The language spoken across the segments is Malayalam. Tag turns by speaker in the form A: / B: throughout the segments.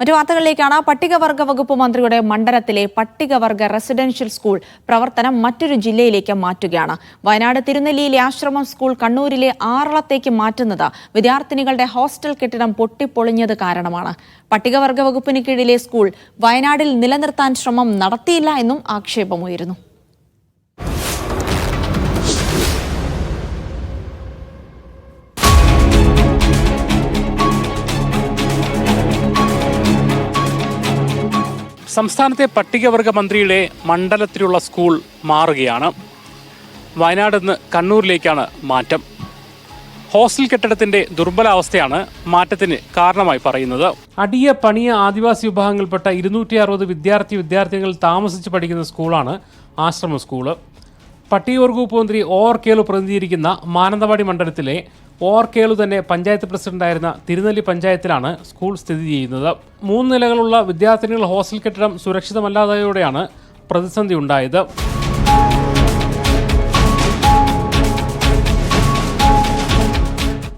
A: മറ്റു വാർത്തകളിലേക്കാണ് പട്ടികവർഗ വകുപ്പ് മന്ത്രിയുടെ മണ്ഡലത്തിലെ പട്ടികവർഗ റെസിഡൻഷ്യൽ സ്കൂൾ പ്രവർത്തനം മറ്റൊരു ജില്ലയിലേക്ക് മാറ്റുകയാണ്. വയനാട് തിരുനെല്ലിയിലെ ആശ്രമം സ്കൂൾ കണ്ണൂരിലെ ആറളത്തേക്ക് മാറ്റുന്നത് വിദ്യാർത്ഥിനികളുടെ ഹോസ്റ്റൽ കെട്ടിടം പൊട്ടിപ്പൊളിഞ്ഞത് കാരണമാണ്. പട്ടികവർഗ വകുപ്പിന് കീഴിലെ സ്കൂൾ വയനാടിൽ നിലനിർത്താൻ ശ്രമം നടത്തിയില്ല എന്നും ആക്ഷേപമുയരുന്നു.
B: സംസ്ഥാനത്തെ പട്ടികവർഗ മന്ത്രിയുടെ മണ്ഡലത്തിലുള്ള സ്കൂൾ മാറുകയാണ്. വയനാട് നിന്ന് കണ്ണൂരിലേക്കാണ് മാറ്റം. ഹോസ്റ്റൽ കെട്ടിടത്തിന്റെ ദുർബലാവസ്ഥയാണ് മാറ്റത്തിന് കാരണമായി പറയുന്നത്. അടിയ പണിയ ആദിവാസി വിഭാഗങ്ങളിൽപ്പെട്ട ഇരുന്നൂറ്റി അറുപത് വിദ്യാർത്ഥി വിദ്യാർത്ഥികൾ താമസിച്ച് പഠിക്കുന്ന സ്കൂളാണ് ആശ്രമ സ്കൂൾ. പട്ടികവർഗ ഗ്രൂപ്പ് മന്ത്രി ഒ ആർ കേളു പ്രതിനിധീകരിക്കുന്ന മാനന്തവാടി മണ്ഡലത്തിലെ ഒ ആർ കേളു തന്നെ പഞ്ചായത്ത് പ്രസിഡന്റായിരുന്ന തിരുനെല്ലി പഞ്ചായത്തിലാണ് സ്കൂൾ സ്ഥിതി ചെയ്യുന്നത്. മൂന്ന് നിലകളുള്ള വിദ്യാർത്ഥിനികൾ ഹോസ്റ്റൽ കെട്ടിടം സുരക്ഷിതമല്ലാതായതോടെയാണ് പ്രതിസന്ധി ഉണ്ടായത്.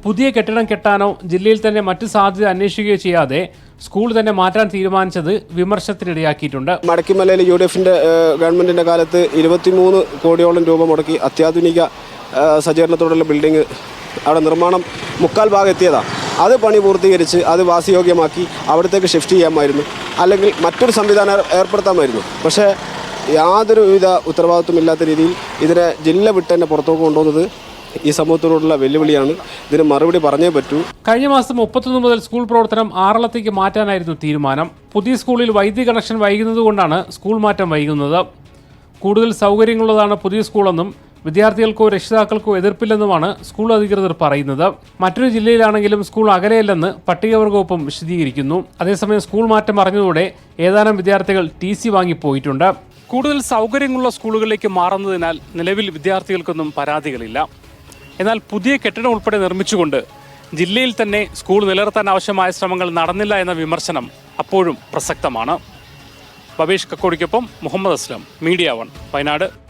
B: പുതിയ കെട്ടിടം കെട്ടാനോ ജില്ലയിൽ തന്നെ മറ്റു സാധ്യത അന്വേഷിക്കുകയോ ചെയ്യാതെ സ്കൂൾ തന്നെ മാറ്റാൻ തീരുമാനിച്ചത് വിമർശനത്തിനിടയാക്കിയിട്ടുണ്ട്.
C: മടക്കിമലയിൽ യു ഡി എഫിന്റെ ഗവൺമെന്റിന്റെ കാലത്ത് ഇരുപത്തിമൂന്ന് കോടിയോളം രൂപ മുടക്കി അത്യാധുനിക സജ്ജീകരണത്തോടുള്ള ബിൽഡിംഗ് അവിടെ നിർമ്മാണം മുക്കാൽ ഭാഗം എത്തിയതാണ് അത് പണി പൂർത്തീകരിച്ച് അത് വാസയോഗ്യമാക്കി അവിടത്തേക്ക് ഷിഫ്റ്റ് ചെയ്യാമായിരുന്നു. അല്ലെങ്കിൽ മറ്റൊരു സംവിധാനം ഏർ- ഏർപ്പെടുത്താമായിരുന്നു. പക്ഷേ യാതൊരുവിധ ഉത്തരവാദിത്വമില്ലാത്ത രീതിയിൽ ഇതിനെ ജില്ല വിട്ട് തന്നെ പുറത്തേക്ക് കൊണ്ടുവന്നത് ഈ സമൂഹത്തോടുള്ള വെല്ലുവിളിയാണ്. ഇതിന് മറുപടി പറഞ്ഞേ പറ്റൂ.
B: കഴിഞ്ഞ മാസം മുപ്പത്തൊന്ന് മുതൽ സ്കൂൾ പ്രവർത്തനം ആറളത്തേക്ക് മാറ്റാനായിരുന്നു തീരുമാനം. പുതിയ സ്കൂളിൽ വൈദ്യുതി കണക്ഷൻ വൈകുന്നതുകൊണ്ടാണ് സ്കൂൾ മാറ്റം വൈകുന്നത്. കൂടുതൽ സൗകര്യങ്ങളുള്ളതാണ് പുതിയ സ്കൂളെന്നും വിദ്യാർത്ഥികൾക്കോ രക്ഷിതാക്കൾക്കോ എതിർപ്പില്ലെന്നുമാണ് സ്കൂൾ അധികൃതർ പറയുന്നത്. മറ്റൊരു ജില്ലയിലാണെങ്കിലും സ്കൂൾ അകലെയല്ലെന്ന് പട്ടികവർഗ വകുപ്പും വിശദീകരിക്കുന്നു. അതേസമയം സ്കൂൾ മാറ്റം അറിഞ്ഞതോടെ ഏതാനും വിദ്യാർത്ഥികൾ ടി സി വാങ്ങിപ്പോയിട്ടുണ്ട് കൂടുതൽ സൗകര്യങ്ങളുള്ള സ്കൂളുകളിലേക്ക് മാറുന്നതിനാൽ നിലവിൽ വിദ്യാർത്ഥികൾക്കൊന്നും പരാതികളില്ല. എന്നാൽ പുതിയ കെട്ടിടം ഉൾപ്പെടെ നിർമ്മിച്ചുകൊണ്ട് ജില്ലയിൽ തന്നെ സ്കൂൾ നിലനിർത്താൻ ആവശ്യമായ ശ്രമങ്ങൾ നടന്നില്ല എന്ന വിമർശനം അപ്പോഴും പ്രസക്തമാണ്. ബബീഷ് കക്കോടിക്കൊപ്പം മുഹമ്മദ് അസ്ലം മീഡിയ വൺ വയനാട്.